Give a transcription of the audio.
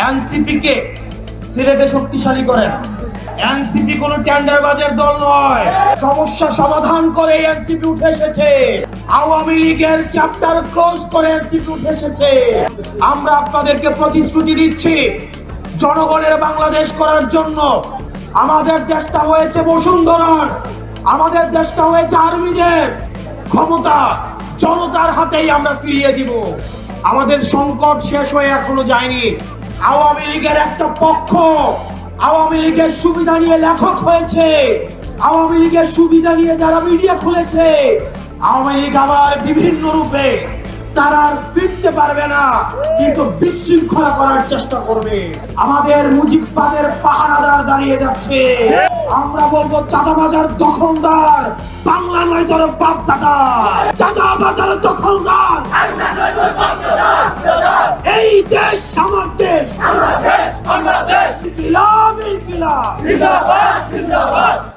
NCP কে? সিলেটে শক্তিশালী করেন এনসিপি কোনো টেন্ডার বাজের দল নয়। সমস্যা সমাধান করে এনসিপি উঠে এসেছে। আওয়ামী লীগের চ্যাপ্টার ক্লোজ করে এনসিপি উঠে এসেছে। আমরা আপনাদেরকে প্রতিশ্রুতি দিচ্ছি, জনগণের বাংলাদেশ করার জন্য। আমাদের দেশটা হয়েছে বসুন্ধরার। আমাদের দেশটা হয়েছে আর্মিদের। ক্ষমতা জনতার হাতেই আমরা ফিরিয়ে দিব। আমাদের সংকট শেষ হয়ে এখনও যায়নি। আওয়ামী লীগের একটা পক্ষ। আওয়ামী লীগের সুবিধা নিয়ে লেখক হয়েছে। আওয়ামী লীগের সুবিধা নিয়ে যারা মিডিয়া খুলেছে, আওয়ামী লীগ আবার বিভিন্ন রূপে তারা আর ফিরতে পারবে না, কিন্তু বিশৃঙ্খলা করার চেষ্টা করবে। আমাদের মুজিববাদের পাহারাদার দাঁড়িয়ে যাচ্ছে। আমরা বলব দখলদার, বাংলা নয় তোর বাপ দাদা দখলদার, এই দেশ আমার 听到吗？听到吗？